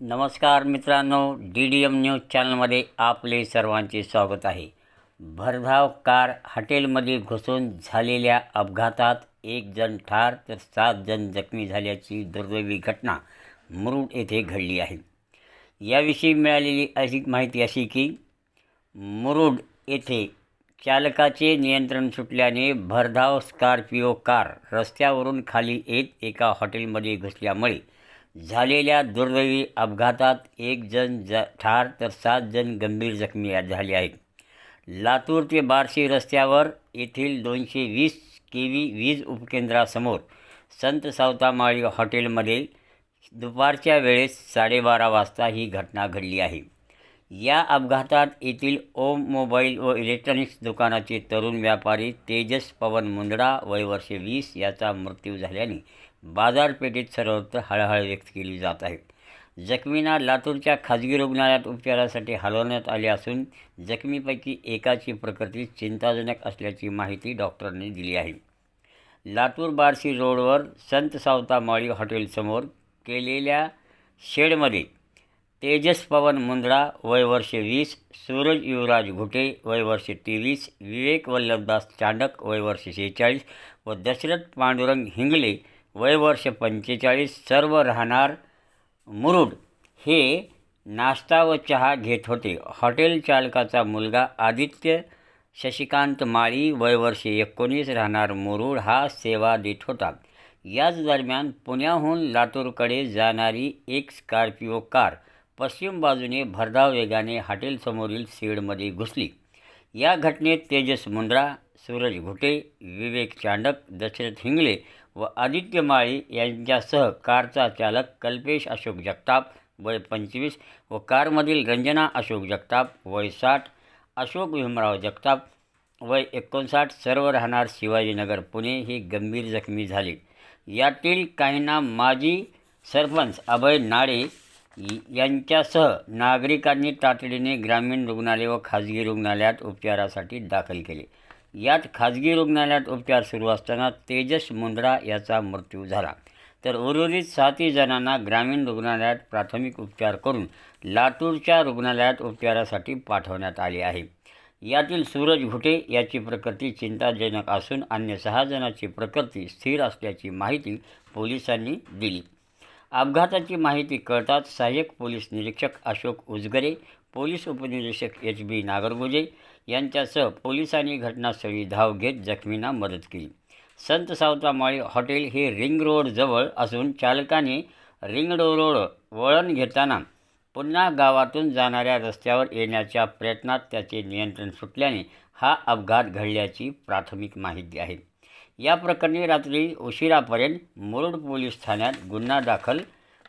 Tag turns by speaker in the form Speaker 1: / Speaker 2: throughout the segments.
Speaker 1: नमस्कार मित्रांनो D D M news चॅनलमध्ये आपले सर्वांचे स्वागत आहे. भरधाव कार हॉटेलमध्ये घुसून झालेल्या अपघातात एक जण ठार तर सात जण जखमी झाल्याची दुर्दैवी घटना मुरुड येथे घडली आहे. याविषयी मिळालेली अशी माहिती अशी की मुरुड येथे चालकाचे नियंत्रण सुटल्याने भरधाव स्कॉर्पिओ कार रस्त्यावरून खाली येत एका हॉटेलमध्ये घुसल्यामुळे झालेल्या दुर्दैवी अपघातात एक जण ज ठार तर सात जण गंभीर जखमी झाले आहेत. लातूर ते बार्शी रस्त्यावर येथील दोनशे वीस के व्ही वीज उपकेंद्रासमोर संत सावतामाळी हॉटेलमध्ये दुपारच्या वेळेस साडेबारा वाजता ही घटना घडली आहे. या अपघातात येथील ओम मोबाईल व इलेक्ट्रॉनिक्स दुकानाचे तरुण व्यापारी तेजस पवन मुंदडा वयवर्षे वीस याचा मृत्यू झाल्याने बाजारपेठेत सर्वत्र हळहळ व्यक्त केली जात आहे. जखमींना लातूरच्या खाजगी रुग्णालयात उपचारासाठी हलवण्यात आले असून जखमीपैकी एकाची प्रकृती चिंताजनक असल्याची माहिती डॉक्टरांनी दिली आहे. लातूर बार्शी रोडवर संत सावता माळी हॉटेलसमोर केलेल्या शेडमध्ये तेजस पवन मुंद्रा वय वर्षे वीस सूरज युवराज घुटे वय वर्षे तेवीस विवेक वल्लभदास चांडक वय वर्षे शेहेचाळीस व दशरथ पांडुरंग हिंगले वय वर्ष पंचेचाळीस सर्व राहणार मुरुड. हे नाश्ता व चहा घेत होते. हॉटेल चालकाचा मुलगा आदित्य शशिकांत माळी वय एकोणीस राहणार मुरुड हा सेवा देत होता. याच दरम्यान पुण्याहून लातूरकडे जाणारी एक स्कॉर्पिओ कार पश्चिम बाजूने भरधाव वेगाने हॉटेलसमोरील सीडमध्ये घुसली. या घटनेत तेजस मुंद्रा सूरज घुटे विवेक चांडक दशरथ हिंगले व आदित्य माळी यांच्यासह कारचा चालक कल्पेश अशोक जगताप वय पंचवीस व कारमधील रंजना अशोक जगताप वय साठ अशोक भीमराव जगताप वय एकोणसाठ सर्व राहणार शिवाजीनगर पुणे ही गंभीर जखमी झाले. यातील काहींना माजी सरपंच अभय नाळे यांच्यासह नागरिकांनी तातडीने ग्रामीण रुग्णालय व खाजगी रुग्णालयात उपचारासाठी दाखल केले. यात खाजगी रुग्णालयात उपचार सुरू असताना तेजस मुंद्रा याचा मृत्यू झाला. तर उर्वरित सातही जणांना ग्रामीण रुग्णालयात प्राथमिक उपचार करून लातूरच्या रुग्णालयात उपचारासाठी पाठवण्यात आले आहे. यातील सूरज घुटे याची प्रकृती चिंताजनक असून अन्य सहा जणांची प्रकृती स्थिर असल्याची माहिती पोलिसांनी दिली. अपघाताची माहिती कळताच सहाय्यक पोलीस निरीक्षक अशोक उजगरे पोलीस उपनिरीक्षक एच बी नागरगोजे यांच्यासह पोलिसांनी घटनास्थळी धाव घेत जखमींना मदत केली. संत सावतामाळी हॉटेल हे रिंग रोडजवळ असून चालकाने रिंग रोड वळण घेताना पुन्हा गावातून जाणाऱ्या रस्त्यावर येण्याच्या प्रयत्नात त्याचे नियंत्रण सुटल्याने हा अपघात घडल्याची प्राथमिक माहिती आहे. या प्रकरणी रात्री उशिरापर्यंत मुरुड पोलीस ठाण्यात गुन्हा दाखल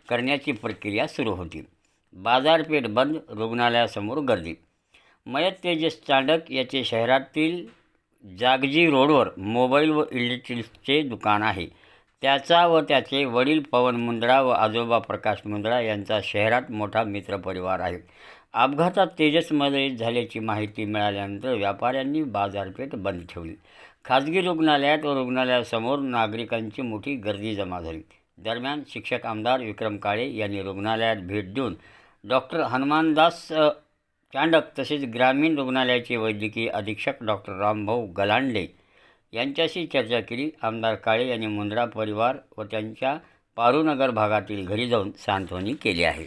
Speaker 1: करण्याची प्रक्रिया सुरू होती. बाजारपेठ बंद रुग्णालयासमोर गर्दी मयत तेजस चांडक याचे शहरातील जागजी रोडवर मोबाईल व इलेक्ट्रिक्सचे दुकान आहे. त्याचा व त्याचे वडील पवन मुंदडा व आजोबा प्रकाश मुंदडा यांचा शहरात मोठा मित्रपरिवार आहे. अपघातात तेजसमध्ये झाल्याची माहिती मिळाल्यानंतर व्यापाऱ्यांनी बाजारपेठ बंद ठेवली. खाजगी रुग्णालयात व रुग्णालयासमोर नागरिकांची मोठी गर्दी जमा झाली. दरम्यान शिक्षक आमदार विक्रम काळे यांनी रुग्णालयात भेट देऊन डॉक्टर हनुमानदास चांडक तसेच ग्रामीण रुग्णालयाचे वैद्यकीय अधीक्षक डॉक्टर रामभाऊ गलांडे यांच्याशी चर्चा केली. आमदार काळे यांनी मुंद्रा परिवार व त्यांच्या पारूनगर भागातील घरी जाऊन सांत्वनी केली आहे.